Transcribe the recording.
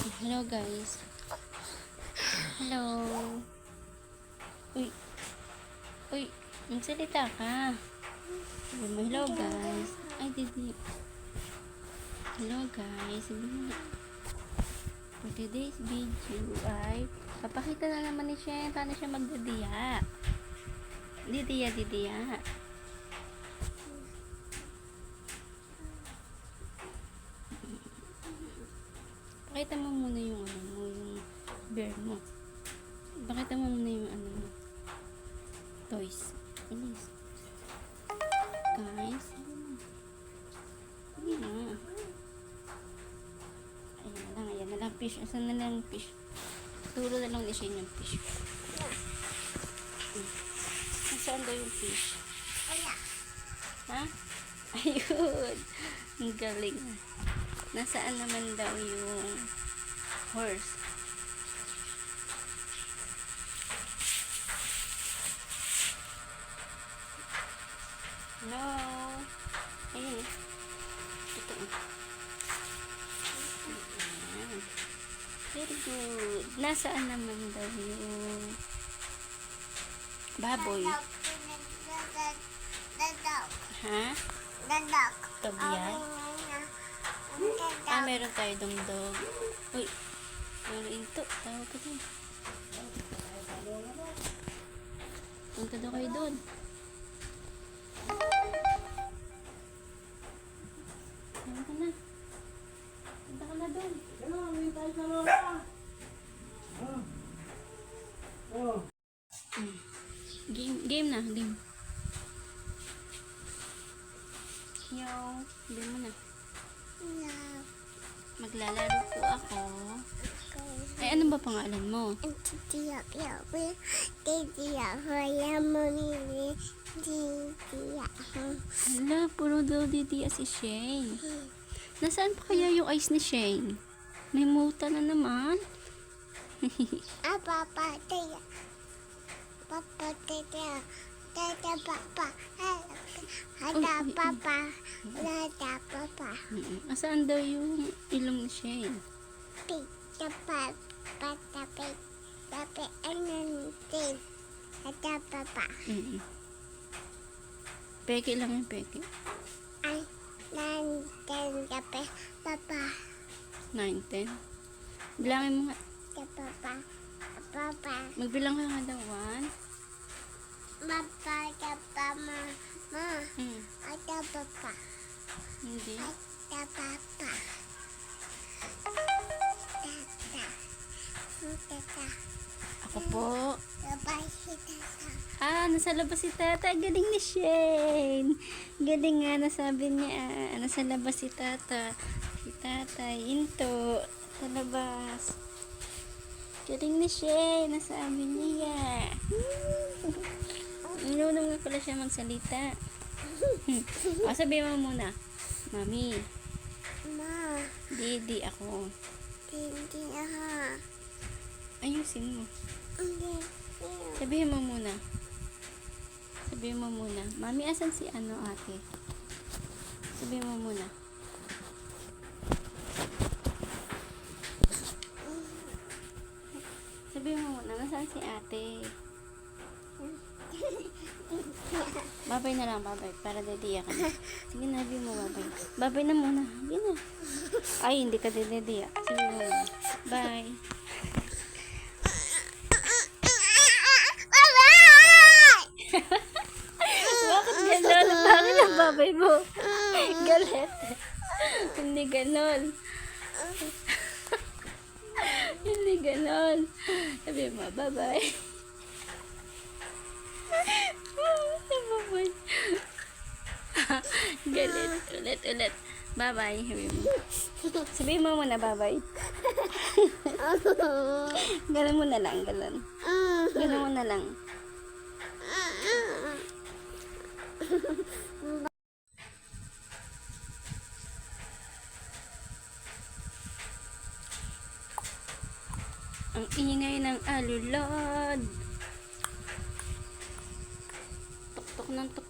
Hello guys. Hello. Uy. Uy, magsalita ka. Hello guys. Ay, didi. Hello guys. For today's video ay papakita na naman ni Shen paano siya magdidiya. Didiya, didiya. Pakita mo muna yung ano mo, yung bear mo. Pakita mo muna yung ano mo. Toys. Inis. Guys. Sige na. Ayan na lang, ayan na lang fish. Asan na lang fish? Turo na lang ni Shane yung fish. Hmm. Saan daw yung fish? Ha? Ayun. Ang galing. Nasaan naman daw yung horse? No. Ayun eh. Ito eh. Ayan. Very good. Nasaan naman daw yung baboy? Ha? Dadok. Tabiyan? Ah, meron tayo dungdog. Uy, meron into. Tawag ka dun. Punta daw kayo dun. Tawag ka na. Punta ka na dun. Mm. Game, game na, game. Yo, game mo na. Maglalaro po ako. Ay, ano ba pangalan mo? Hala, puro daw didi si Shane. Nasaan pa kaya yung eyes ni Shane? May muta na naman. Papa, taya. Papa. Tata, papa. Hada, papa. Hada, papa. Asaan daw yung ilong ni Shane? Pita, papa. Tapi, tapi, ano din. Hada, papa. Mm-mm. Peke lang yung peke. Ay, nandun kape. Papa. 9, 10. Bilangin mo nga. Papa. Papa. Magbilang ka nga daw. 1. Papa, papa, mama. Mm. Hada, papa. Hindi. Hada, papa. Tata. Tata. Ako po. Sabay si tata. Ah, nasa labas si tata. Galing ni Shane. Galing nga, nasabi niya. ah, nasa labas si tata. Si tatay, into. Sa labas. Galing ni Shane. Nasabi niya. Inunong nga pala siya magsalita. Hmm. O, sabi mo muna. Mami, Ma, didi ako. hindi aha. Ayusin mo. Hindi. Sabihin mo muna. Sabihin mo muna. Mami, asan si ano ate? Sabihin mo muna. Babay na lang, babay. Para dediya ka na. Sige na, sabihin mo babay. Babay na muna. Sabi na. Ay, hindi ka dediya. Sabihin mo. Bye. Bakit ganon? Bakit ang babay mo? Galit. Hindi ganon. Hindi ganon. Sabi mo, bye-bye. Galit. Ulit, ulit. Bye-bye. Sabi mo. Sabi mo muna, bye-bye. Ganon mo na lang, ganon. Ganon mo na lang. Ang ingay ng alulod. ako